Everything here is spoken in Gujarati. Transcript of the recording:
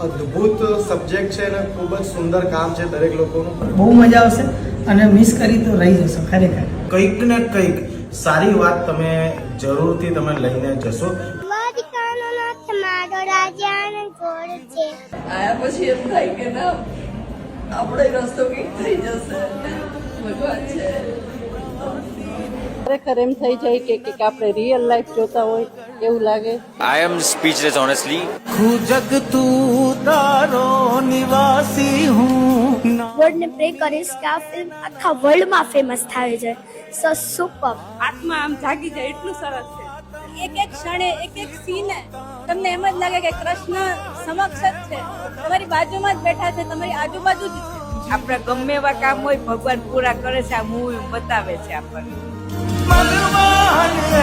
અદ્ભુત સબ્જેક્ટ છે અને ખૂબ જ સુંદર કામ છે દરેક લોકોનું. બહુ મજા આવશે અને મિસ કરી તો રહી જશો ખરેખર. કંઈક ને કંઈક સારી વાત તમે જરૂરથી તમે લઈને જશો. આયા પછી એમ થાય કે ના આપણે રસ્તો કંઈક થઈ જશે. ભગવાન છે. ખરેખર એમ થઈ જાય કે કે આપણે રિયલ લાઈફ જોતા હોય. એવું લાગે? I am speechless, honestly. ગોડને પ્રે કરીશ કે આ ફિલ્મ આખા વર્લ્ડમાં ફેમસ થાય છે. સો સુપર આત્મા આમ જાગી જાય એટલું સરસ છે. એક એક ક્ષણે એક એક સીને તમને એમ જ લાગે કે કૃષ્ણ સમક્ષ જ છે. તમારી બાજુમાં જ બેઠા છે તમારી આજુબાજુ જ છે. આપણે ગમે એવા કામ હોય ભગવાન પૂરા કરે છે આ મૂવી બતાવે છે આપણને. તું